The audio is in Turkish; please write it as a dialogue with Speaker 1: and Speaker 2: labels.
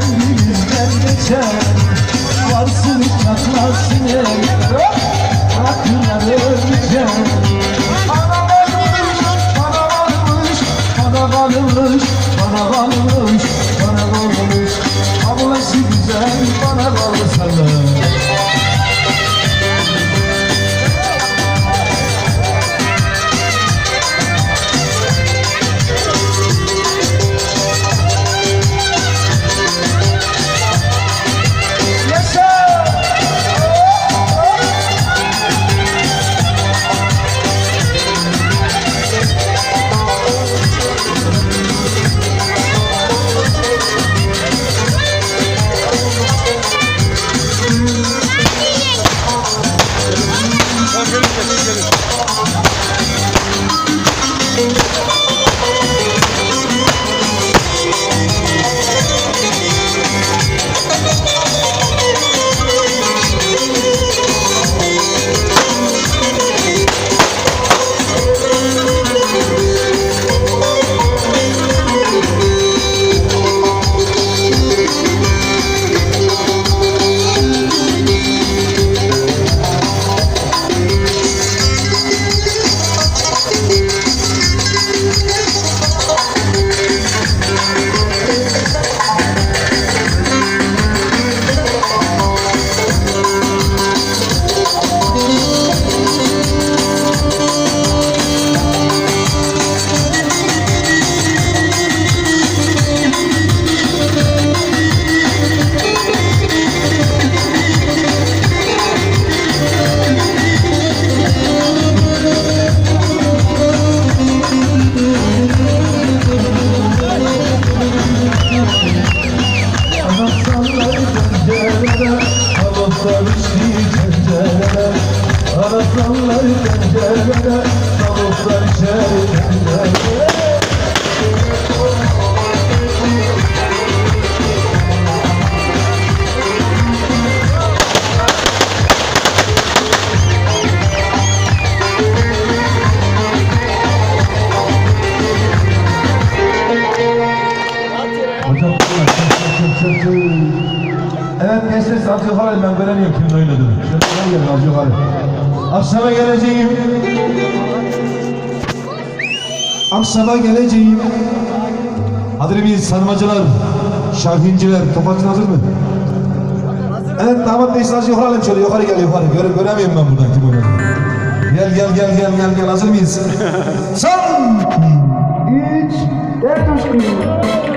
Speaker 1: kendimizden geçer Varsın çatlasın eller Rakılar öleceğim Bana varmış, bana varmış Bana varmış, bana varmış Bana varmış. Ablası güzel bana varmış Anahtarlar pencerede Kabuklar içi tencerede Anahtarlar pencerede Evet gençler az yukarı ben göremiyorum kimin oynadığını. Şöyle gelin az yukarı. Akşama geleceğim. Akşama geleceğim. Hazır mıyız sarmacılar, şarkıncılar, topakçı hazır mı? Evet damat bey az yukarı alayım şöyle yukarı gel yukarı. Göre, göremiyorum ben buradan kim oynadığını. Gel gel gel gel gel gel hazır mıyız? Son! Üç, dört, üç,